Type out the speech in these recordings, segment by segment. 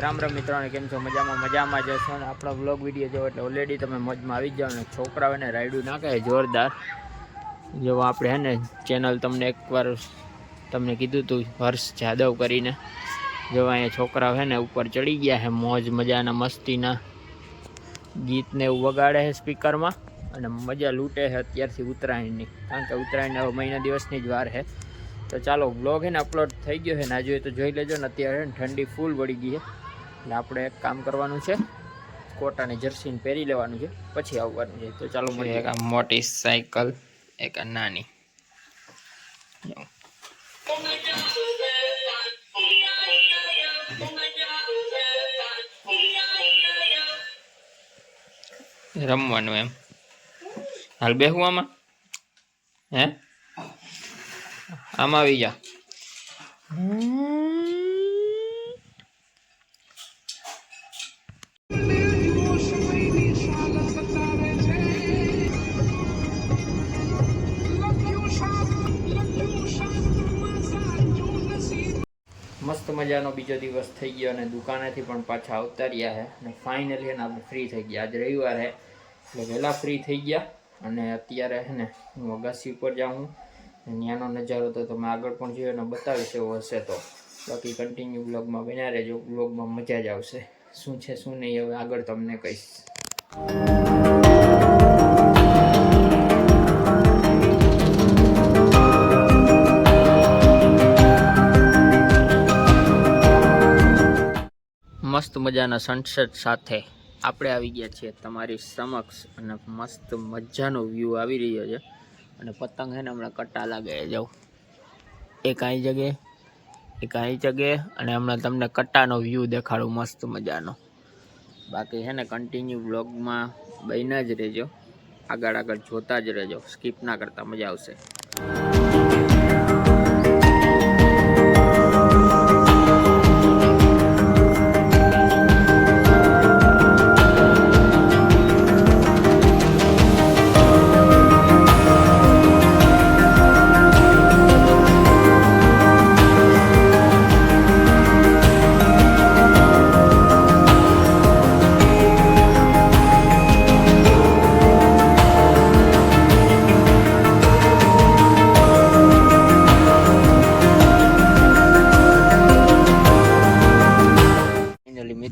રામ રામ મિત્રોને કેમ છો? મજામાં મજામાં જશો ને? આપણો બ્લોગ વીડિયો જોવો એટલે ઓલરેડી તમે મોજમાં આવી જાઓ ને. છોકરાઓને રાયડું નાખે જોરદાર. જો આપણે હે ને ચેનલ તમને એકવાર તમને કીધું હતું હર્ષ જાદવ કરીને. જો અહીંયા છોકરાઓ હે ને ઉપર ચડી ગયા છે મોજ મજાના, મસ્તીના. ગીતને એવું વગાડે છે સ્પીકરમાં અને મજા લૂંટે છે અત્યારથી ઉત્તરાયણની. કારણ કે ઉત્તરાયણ હવે મહિના દિવસની જ વાર છે તો ચાલો બ્લોગ હે ને અપલોડ થઈ ગયો છે ના જોઈએ તો જોઈ લેજો ને, અત્યારે ઠંડી ફૂલ વળી ગઈ છે એટલે આપણે એક કામ કરવાનું છે. કોટ અને જર્સીને પહેરી લેવાનું છે પછી આવવાનું છે. તો ચાલો મળીએ. એક આ મોટી સાયકલ એક આ નાની. રમવાનું એમ. હાલ બેહું આમાં? હે? આમાં આવી જા. મસ્ત મજાનો બીજો દિવસ થઈ ગયો અને દુકાનેથી પણ પાછા આવતા છે અને ફાઇનલી એને આપણે ફ્રી થઈ ગયા. આજે રવિવાર છે એટલે વહેલા ફ્રી થઈ ગયા અને અત્યારે છે ને હું અગાસી ઉપર જાઉં ત્યાંનો નજારો તો તમે આગળ પણ જોયો અને બતાવીશ એવો હશે તો. બાકી કન્ટિન્યુ બ્લોગમાં બન્યા રહેજો. બ્લોગમાં મજા જ આવશે. શું છે, શું નહીં, હવે આગળ તમને કહીશ. મસ્ત મજાના સનસેટ સાથે આપણે આવી ગયા છીએ તમારી સમક્ષ અને મસ્ત મજાનો વ્યૂ આવી રહ્યો છે. અને પતંગ છે ને હમણાં કટ્ટા લાગે જાઉં. એક અહીં જગ્યાએ એક અહીં જગ્યાએ અને હમણાં તમને કટ્ટાનો વ્યૂ દેખાડું મસ્ત મજાનો. બાકી છે કન્ટિન્યુ બ્લોગમાં બન્યા જ રહેજો. આગળ આગળ જોતા જ રહેજો. સ્કીપ ના કરતા, મજા આવશે.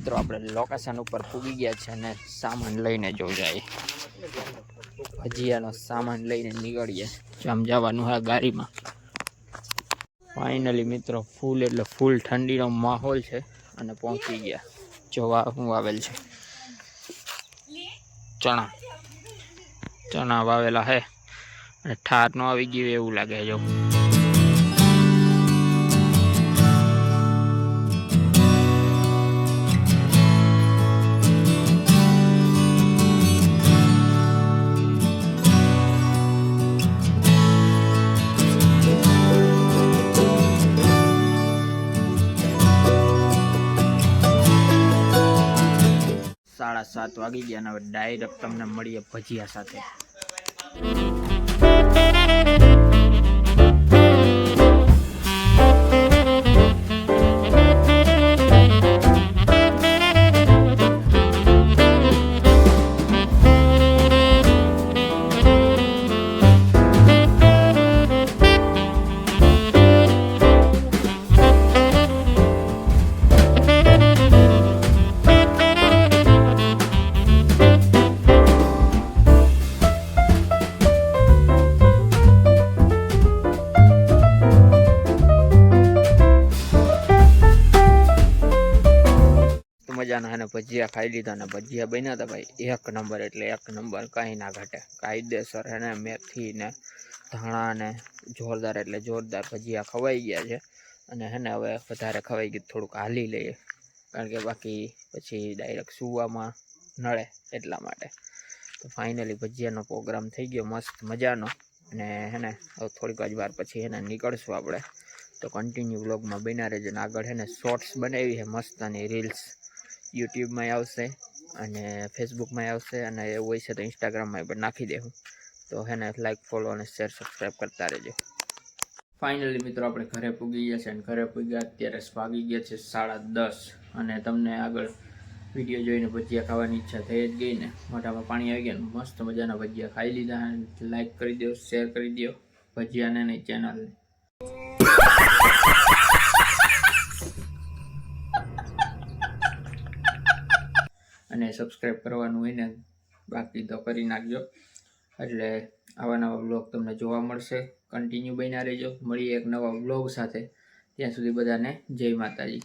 મિત્રો, આપણે લોકેશન ઉપર પૂગી ગયા છે અને સામાન લઈને જો જાય. ભજીયાનો સામાન લઈને નીકળીએ. જામ જવાનું હા ગાડીમાં. ફાઇનલી મિત્રો, ફૂલ એટલે ફૂલ ઠંડીનો માહોલ છે અને પહોંચી ગયા. જોવા હું આવેલ છે. ચણા. ચણા વાવેલા હે. અને ઠાર નો આવી ગયું એવું લાગે જો. સાત વાગી ગયા અને હવે ડાયરેક્ટ તમને મળીએ ભજીયા સાથે. મજાના અને ભજીયા ખાઈ લીધા અને ભજીયા બન્યા હતા ભાઈ. એક નંબર એટલે એક નંબર કાંઈ ના ઘટે. કાયદેસર હે ને મેથી ને ધાણા ને જોરદાર એટલે જોરદાર ભજીયા ખવાઈ ગયા છે. અને હે હવે વધારે ખવાઈ ગયું થોડુંક હાલી લઈએ. કારણ કે બાકી પછી ડાયરેક્ટ સુવામાં નળે એટલા માટે. તો ફાઇનલી ભજીયાનો પ્રોગ્રામ થઈ ગયો મસ્ત મજાનો. અને હે ને હવે થોડીક જ વાર પછી હે ને નીકળશું આપણે. તો કન્ટિન્યુ વ્લોગમાં બન્યા રહેજો ને આગળ હે ને શોર્ટ્સ બનાવી છે મસ્ત અને રીલ્સ યુટ્યુબમાં આવશે અને ફેસબુકમાં આવશે અને એવું હોય છે તો ઇન્સ્ટાગ્રામમાં પણ નાખી દેવું તો હે ને લાઈક ફોલો અને શેર સબસ્ક્રાઈબ કરતા રહેજો. ફાઇનલી મિત્રો આપણે ઘરે પૂગી ગયા છે અને ઘરે પૂગ્યા અત્યારે વાગી ગયા છે સાડા દસ અને તમને આગળ વીડિયો જોઈને ભજીયા ખાવાની ઈચ્છા થઈ જ ગઈ ને. મોઢામાં પાણી આવી ગયા મસ્ત મજાના ભજીયા ખાઈ લીધા. લાઈક કરી દો શેર કરી દો ભજીયાને નહીં ચેનલને અને સબસ્ક્રાઈબ કરવાનું હોય ને, બાકી તો કરી નાખજો. એટલે આવા નવા બ્લોગ તમને જોવા મળશે. કન્ટિન્યુ બન્યા રહેજો. મળીએ એક નવા બ્લોગ સાથે. ત્યાં સુધી બધાને જય માતાજી.